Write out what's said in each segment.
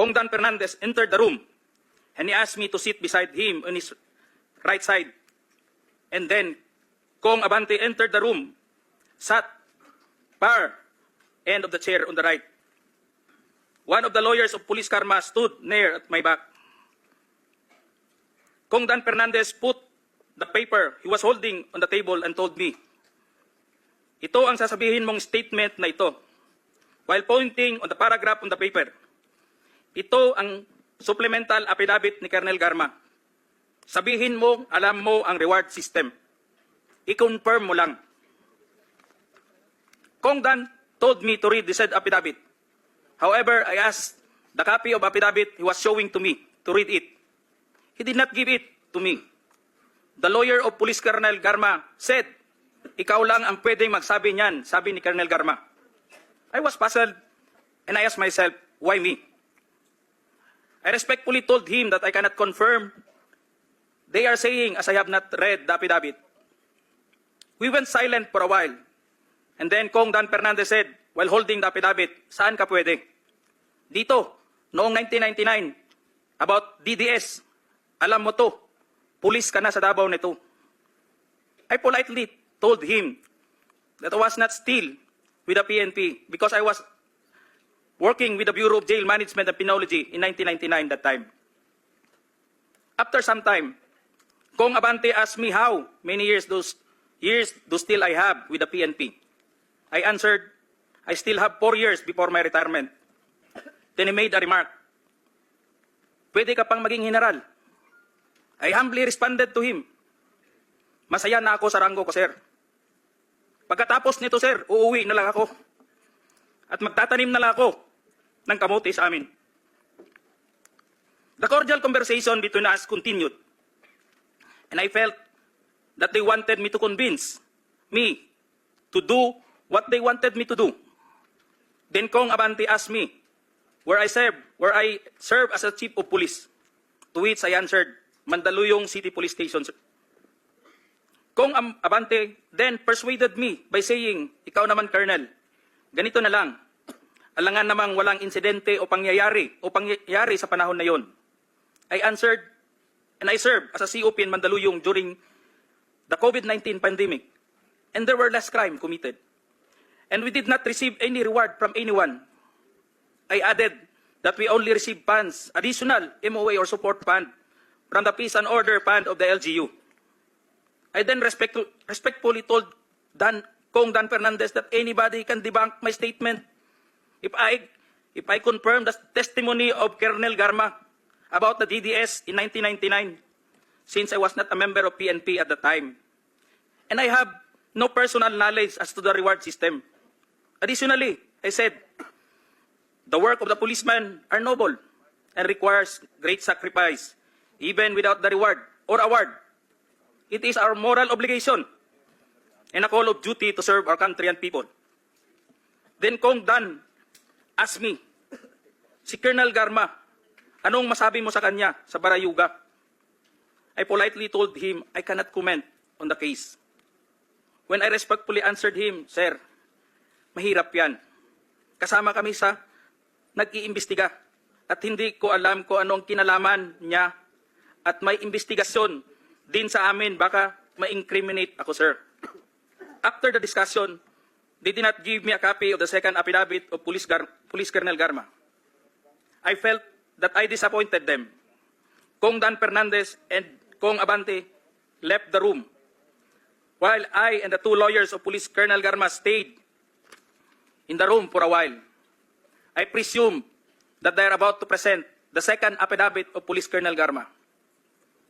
Kong Fernandez entered the room and he asked me to sit beside him on his right side. And then Kong Abante entered the room, sat far end of the chair on the right. One of the lawyers of Police Karma stood near at my back. Kong Dan Fernandez put the paper he was holding on the table and told me, ito ang sasabihin mong statement na ito. While pointing on the paragraph on the paper, ito ang supplemental affidavit ni Colonel Garma. Sabihin mo, alam mo ang reward system. I-confirm mo lang. Kong Dan told me to read the said affidavit. However, I asked the copy of affidavit he was showing to me to read it. He did not give it to me. The lawyer of Police Colonel Garma said, ikaw lang ang pwedeng magsabi niyan, sabi ni Colonel Garma. I was puzzled and I asked myself, why me? I respectfully told him that I cannot confirm. They are saying, as I have not read the affidavit. We went silent for a while. And then Kong Dan Fernandez said, while holding the affidavit, saan ka pwede? Dito, noong 1999, about DDS, alam mo to, pulis ka na sa Davao nito. I politely told him that I was not still with the PNP because I was working with the Bureau of Jail Management and Penology in 1999 that time. After some time, Kong Abante asked me how many years those years do still I have with the PNP. I answered, I still have four years before my retirement. Then he made a remark, Pwede ka pang maging general. I humbly responded to him, Masaya na ako sa ranggo ko, sir. Pagkatapos nito, sir, uuwi na lang ako. At magtatanim na lang ako ng kamote sa amin. The cordial conversation between us continued. And I felt that they wanted me to convince me to do what they wanted me to do. Then Kong Abante asked me where I serve, where I serve as a chief of police. To which I answered, Mandaluyong City Police Station. sir." Kong Abante then persuaded me by saying, ikaw naman, Colonel, ganito na lang. Alangan namang walang insidente o pangyayari o pangyayari sa panahon na yon. I answered, and I served as a COP in Mandaluyong during the COVID-19 pandemic, and there were less crime committed. And we did not receive any reward from anyone. I added that we only received funds, additional MOA or support fund from the Peace and Order Fund of the LGU. I then respect, respectfully told Dan, Kong Dan Fernandez that anybody can debunk my statement if I, if I confirm the testimony of Colonel Garma about the DDS in 1999, since I was not a member of PNP at the time. And I have no personal knowledge as to the reward system. Additionally, I said, the work of the policeman are noble and requires great sacrifice, even without the reward or award. It is our moral obligation and a call of duty to serve our country and people. Then Kong Dan me, si Colonel Garma, anong masabi mo sa kanya sa Barayuga? I politely told him I cannot comment on the case. When I respectfully answered him, Sir, mahirap yan. Kasama kami sa nag-iimbestiga at hindi ko alam kung anong kinalaman niya at may investigasyon din sa amin baka ma-incriminate ako, sir. After the discussion, they did not give me a copy of the second affidavit of Police, Gar- Police Colonel Garma. I felt that I disappointed them. Kong Dan Fernandez and Kong Abante left the room, while I and the two lawyers of Police Colonel Garma stayed in the room for a while. I presume that they are about to present the second affidavit of Police Colonel Garma.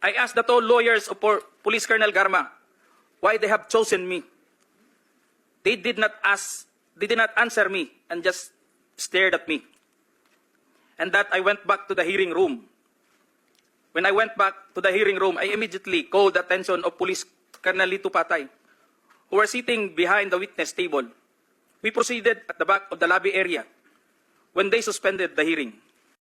I asked the two lawyers of Police Colonel Garma why they have chosen me. They did not ask, they did not answer me and just stared at me. And that I went back to the hearing room. When I went back to the hearing room, I immediately called the attention of Police Colonel Lito Patay, who were sitting behind the witness table. We proceeded at the back of the lobby area when they suspended the hearing.